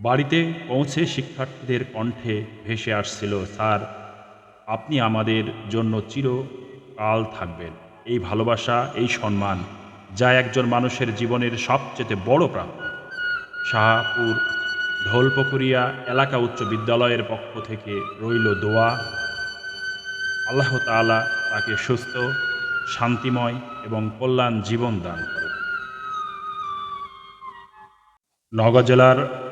বাড়িতে পৌঁছে শিক্ষার্থীদের কণ্ঠে ভেসে আসছিল, স্যার, আপনি আমাদের জন্য চিরকাল থাকবেন। এই ভালোবাসা, এই সম্মান যা একজন মানুষের জীবনের সবচেয়ে বড় প্রাপ্য শাহপুর ঢোলপুকুরিয়া এলাকা উচ্চ বিদ্যালয়ের পক্ষ থেকে রইল দোয়া। আল্লাহ তাআলা তাকে সুস্থ, শান্তিময় এবং কল্যাণ জীবন দান করেন নওগাঁ জেলার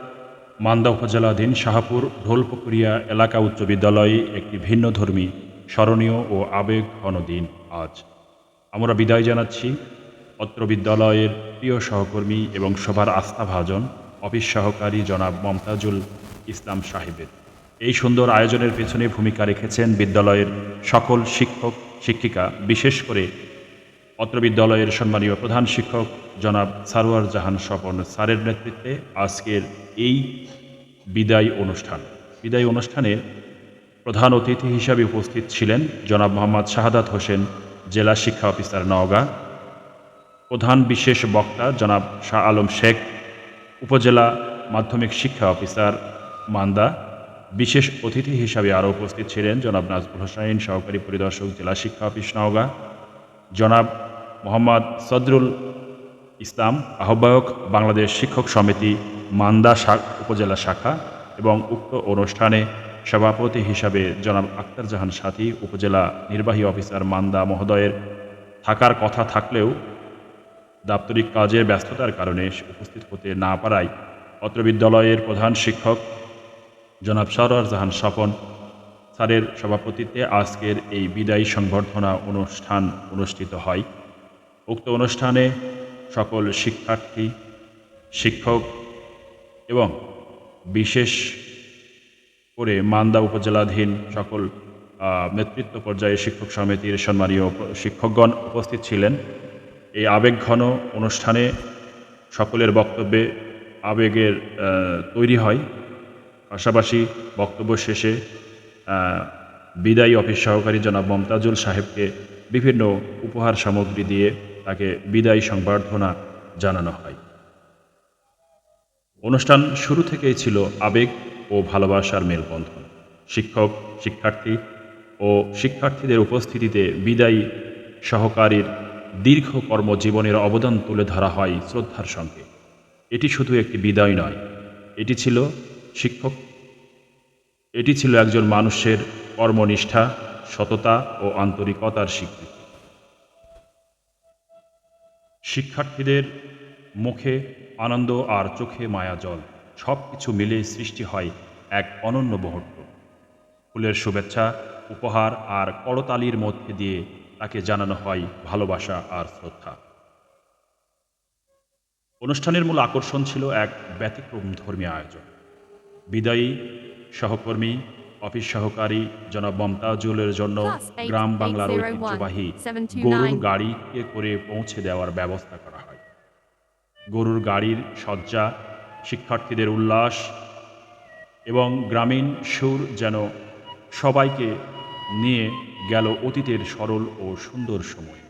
মান্দা উপজেলাধীন শাহপুর ঢোলপুকুরিয়া এলাকা উচ্চ বিদ্যালয়ে একটি ভিন্নধর্মী স্মরণীয় ও আবেগ দিন আজ। আমরা বিদায় জানাচ্ছি। অত্র বিদ্যালয়ের প্রিয় সহকর্মী এবং সবার আস্থাভাজন অফিস সহকারী জনাব মমতাজুল ইসলাম সাহেবের। এই সুন্দর আয়োজনের পেছনে ভূমিকা রেখেছেন বিদ্যালয়ের সকল শিক্ষক, শিক্ষিকা, বিশেষ করে অত্র বিদ্যালয়ের সম্মানীয় প্রধান শিক্ষক জনাব সারোয়ার জাহান স্বপন স্যারের নেতৃত্বে আজকের এই বিদায় অনুষ্ঠান। বিদায় অনুষ্ঠানে প্রধান অতিথি হিসাবে উপস্থিত ছিলেন জনাব মোহাম্মদ শাহাদাত হোসেন, জেলা শিক্ষা অফিসার নওগাঁ, প্রধান বিশেষ বক্তা জনাব শাহ আলম শেখ, উপজেলা মাধ্যমিক শিক্ষা অফিসার মান্দা, বিশেষ অতিথি হিসাবে আরও উপস্থিত ছিলেন জনাব নাজবুল হোসাইন সহকারী পরিদর্শক জেলা শিক্ষা অফিস নওগাঁ, জনাব মোহাম্মদ সদরুল ইসলাম আহ্বায়ক বাংলাদেশ শিক্ষক সমিতি মান্দা উপজেলা শাখা এবং উক্ত অনুষ্ঠানে সভাপতি হিসাবে জনাব আক্তার জাহান সাথী উপজেলা নির্বাহী অফিসার মান্দা মহোদয়ের থাকার কথা থাকলেও দাপ্তরিক কাজের ব্যস্ততার কারণে উপস্থিত হতে না পারায় অত্র বিদ্যালয়ের প্রধান শিক্ষক জনাব সরোয়ার জাহান স্বপন স্যারের সভাপতিত্বে আজকের এই বিদায়ী সংবর্ধনা অনুষ্ঠান অনুষ্ঠিত হয়। উক্ত অনুষ্ঠানে সকল শিক্ষার্থী, শিক্ষক এবং বিশেষ করে মান্দা উপজেলাধীন সকল নেতৃত্ব পর্যায়ে শিক্ষক সমিতির সম্মানীয় শিক্ষকগণ উপস্থিত ছিলেন। এই আবেগঘন অনুষ্ঠানে সকলের বক্তব্যে আবেগের তৈরি হয়। পাশাপাশি বক্তব্য শেষে বিদায়ী অফিস সহকারী জনাব মমতাজুল সাহেবকে বিভিন্ন উপহার সামগ্রী দিয়ে তাকে বিদায়ী সংবর্ধনা জানানো হয়। অনুষ্ঠান শুরু থেকেই ছিল আবেগ ও ভালোবাসার মেলবন্ধন। শিক্ষক, শিক্ষার্থী ও শিক্ষার্থীদের উপস্থিতিতে বিদায়ী সহকারীর দীর্ঘ কর্মজীবনের অবদান তুলে ধরা হয় শ্রদ্ধার সঙ্গে। এটি শুধু একটি বিদায় নয়, এটি ছিল শিক্ষক, এটি ছিল একজন মানুষের কর্মনিষ্ঠা, সততা ও আন্তরিকতার স্বীকৃতি। শিক্ষার্থীদের মুখে আনন্দ আর চোখে মায়া জল, সব কিছু মিলে সৃষ্টি হয় এক অনন্য মুহূর্ত। ফুলের শুভেচ্ছা, উপহার আর করতালির মধ্যে দিয়ে তাকে জানানো হয় ভালোবাসা আর শ্রদ্ধা। অনুষ্ঠানের মূল আকর্ষণ ছিল এক ব্যতিক্রম ধর্মীয় আয়োজন। বিদায়ী সহকর্মী অফিস সহকারী জনাব মমতাজুলের জন্য গ্রাম বাংলার ঐতিহ্যবাহী গরুর গাড়িকে করে পৌঁছে দেওয়ার ব্যবস্থা করা হয়। গরুর গাড়ির সজ্জা শিক্ষার্থীদের উল্লাস এবং গ্রামীণ সুর যেন সবাইকে নিয়ে গেল অতীতের সরল ও সুন্দর সময়।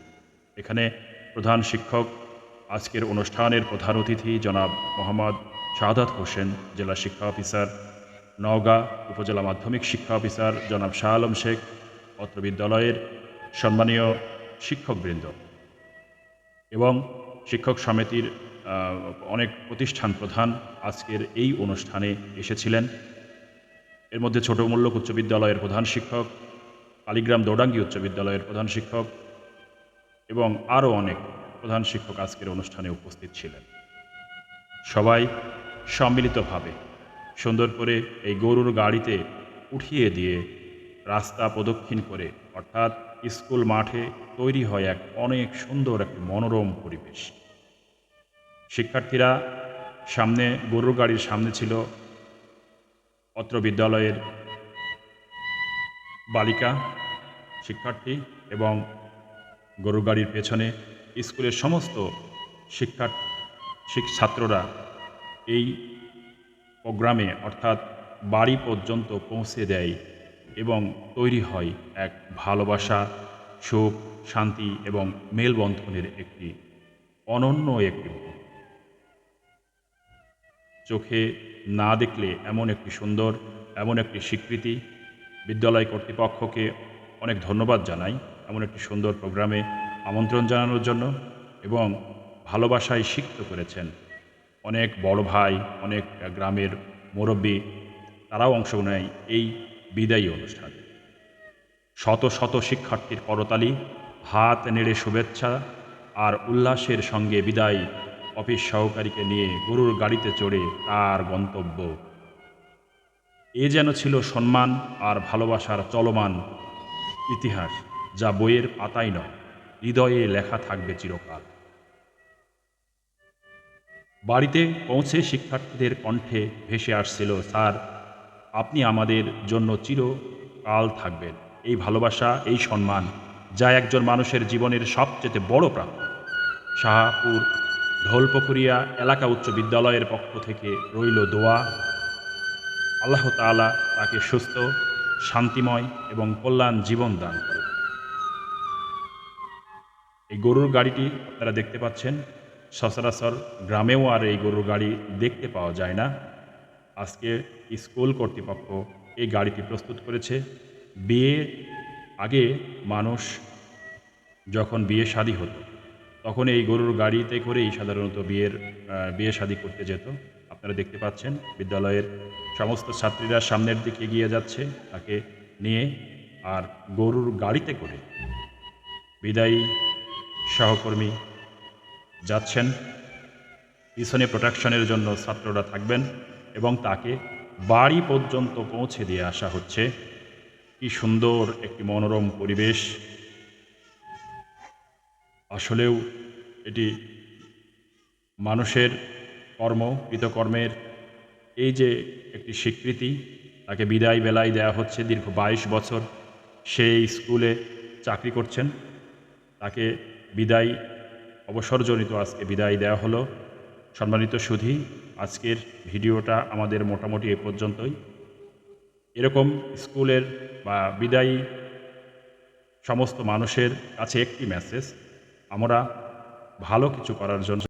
এখানে প্রধান শিক্ষক আজকের অনুষ্ঠানের প্রধান অতিথি জনাব মোহাম্মদ শাহাদাত হোসেন জেলা শিক্ষা অফিসার নওগাঁ উপজেলা মাধ্যমিক শিক্ষা অফিসার জনাব শাহ আলম শেখ অত্র বিদ্যালয়ের সম্মানীয় শিক্ষকবৃন্দ এবং শিক্ষক সমিতির অনেক প্রতিষ্ঠান প্রধান আজকের এই অনুষ্ঠানে এসেছিলেন। এর মধ্যে ছোট মূল্যক উচ্চ বিদ্যালয়ের প্রধান শিক্ষক, কালীগ্রাম দৌডাঙ্গি উচ্চ বিদ্যালয়ের প্রধান শিক্ষক এবং আরও অনেক প্রধান শিক্ষক আজকের অনুষ্ঠানে উপস্থিত ছিলেন। সবাই সম্মিলিতভাবে সুন্দর করে এই গরুর গাড়িতে উঠিয়ে দিয়ে রাস্তা প্রদক্ষিণ করে, অর্থাৎ স্কুল মাঠে তৈরি হয় এক অনেক সুন্দর একটি মনোরম পরিবেশ। শিক্ষার্থীরা, সামনে গরুর গাড়ির সামনে ছিল অত্র বিদ্যালয়ের বালিকা শিক্ষার্থী এবং গরুর গাড়ির পেছনে স্কুলের সমস্ত শিক্ষা শিক- ছাত্ররা। এই প্রোগ্রামে অর্থাৎ বাড়ি পর্যন্ত পৌঁছে দেয় এবং তৈরি হয় এক ভালোবাসা, সুখ, শান্তি এবং মেলবন্ধনের একটি অনন্য একটি চোখে না দেখলে এমন একটি সুন্দর, এমন একটি স্বীকৃতি। বিদ্যালয় কর্তৃপক্ষকে অনেক ধন্যবাদ জানাই এমন একটি সুন্দর প্রোগ্রামে আমন্ত্রণ জানানোর জন্য এবং ভালোবাসায় সিক্ত করেছেন অনেক বড় ভাই, অনেক গ্রামের মুরব্বী, তারাও অংশ নেয় এই বিদায়ী অনুষ্ঠানে। শত শত শিক্ষার্থীর করতালি, হাত নেড়ে শুভেচ্ছা আর উল্লাসের সঙ্গে বিদায় অফিস সহকারীকে নিয়ে গরুর গাড়িতে চড়ে তার গন্তব্য। এ যেন ছিল সম্মান আর ভালোবাসার চলমান ইতিহাস, যা বইয়ের পাতাই নয়, হৃদয়ে লেখা থাকবে চিরকাল। বাড়িতে পৌঁছে শিক্ষার্থীদের কণ্ঠে ভেসে আসছিল, স্যার, আপনি আমাদের জন্য চিরকাল থাকবেন। এই ভালোবাসা, এই সম্মান যা একজন মানুষের জীবনের সবচেয়ে বড় প্রাপ্তি। শাহপুর ঢোলপুকুরিয়া এলাকা উচ্চ বিদ্যালয়ের পক্ষ থেকে রইল দোয়া। আল্লাহ তাআলা তাকে সুস্থ, শান্তিময় এবং কল্যাণ জীবন দান করে এই গরুর গাড়িটি আপনারা দেখতে পাচ্ছেন। সচরাচর গ্রামেও আর এই গরুর গাড়ি দেখতে পাওয়া যায় না। আজকে স্কুল কর্তৃপক্ষ এই গাড়িটি প্রস্তুত করেছে। বিয়ে আগে মানুষ যখন বিয়ে শাদী হতো, তখন এই গরুর গাড়িতে করেই সাধারণত বিয়ের বিয়ে শাদী করতে যেত। আপনারা দেখতে পাচ্ছেন, বিদ্যালয়ের সমস্ত ছাত্রীরা সামনের দিকে এগিয়ে যাচ্ছে, তাকে নিয়ে আর গরুর গাড়িতে করে বিদায়ী সহকর্মী যাচ্ছেন। পিছনে প্রোটেকশনের জন্য ছাত্ররা থাকবেন এবং তাকে বাড়ি পর্যন্ত পৌঁছে দিয়ে আসা হচ্ছে। কি সুন্দর একটি মনোরম পরিবেশ। আসলেও এটি মানুষের কর্ম, কৃতকর্মের এই যে একটি স্বীকৃতি, তাকে বিদায় বেলায় দেওয়া হচ্ছে দীর্ঘ বাইশ বছর। সেই স্কুলে চাকরি করছেন। তাকে বিদায় অবসরজনিত আজকে বিদায় দেওয়া হলো। সম্মানিত সুধী, আজকের ভিডিওটা আমাদের মোটামুটি এ পর্যন্তই। এরকম স্কুলের বা বিদায়ী সমস্ত মানুষের কাছে একটি মেসেজ আমরা ভালো কিছু করার জন্য